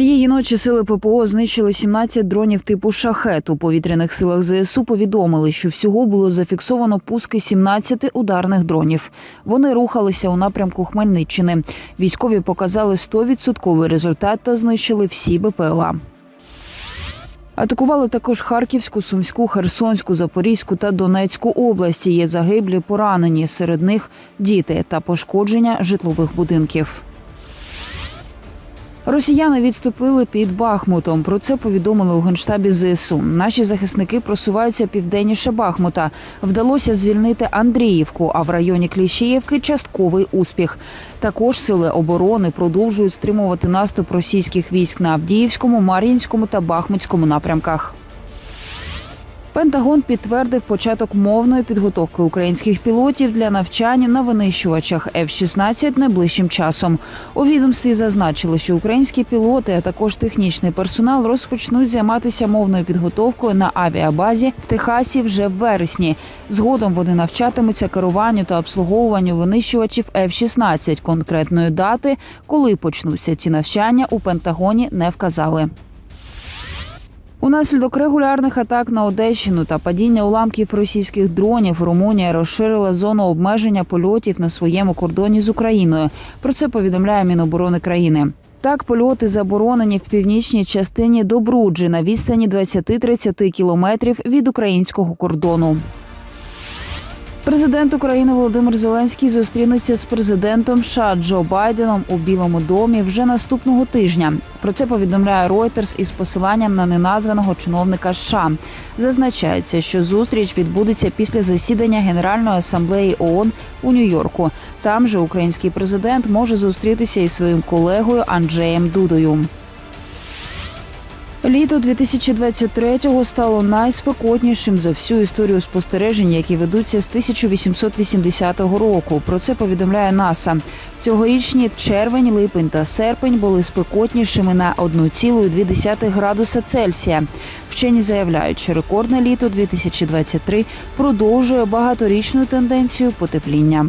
Цієї ночі сили ППО знищили 17 дронів типу шахет. У повітряних силах ЗСУ повідомили, що всього було зафіксовано пуски 17 ударних дронів. Вони рухалися у напрямку Хмельниччини. Військові показали 100% результат та знищили всі БПЛА. Атакували також Харківську, Сумську, Херсонську, Запорізьку та Донецьку області. Є загиблі, поранені. Серед них діти та пошкодження житлових будинків. Росіяни відступили під Бахмутом. Про це повідомили у генштабі ЗСУ. Наші захисники просуваються південніше Бахмута. Вдалося звільнити Андріївку, а в районі Кліщеївки частковий успіх. Також сили оборони продовжують стримувати наступ російських військ на Авдіївському, Мар'їнському та Бахмутському напрямках. Пентагон підтвердив початок мовної підготовки українських пілотів для навчання на винищувачах F-16 найближчим часом. У відомстві зазначили, що українські пілоти, а також технічний персонал розпочнуть займатися мовною підготовкою на авіабазі в Техасі вже в вересні. Згодом вони навчатимуться керуванню та обслуговуванню винищувачів F-16. Конкретної дати, коли почнуться ці навчання, у Пентагоні не вказали. Унаслідок регулярних атак на Одещину та падіння уламків російських дронів Румунія розширила зону обмеження польотів на своєму кордоні з Україною. Про це повідомляє Міноборони країни. Так, польоти заборонені в північній частині Добруджі на відстані 20-30 кілометрів від українського кордону. Президент України Володимир Зеленський зустрінеться з президентом США Джо Байденом у Білому домі вже наступного тижня. Про це повідомляє Reuters із посиланням на неназваного чиновника США. Зазначається, що зустріч відбудеться після засідання Генеральної асамблеї ООН у Нью-Йорку. Там же український президент може зустрітися із своїм колегою Анджеєм Дудою. Літо 2023-го стало найспекотнішим за всю історію спостережень, які ведуться з 1880 року. Про це повідомляє НАСА. Цьогорічні червень, липень та серпень були спекотнішими на 1,2 градуса Цельсія. Вчені заявляють, що рекордне літо 2023 продовжує багаторічну тенденцію потепління.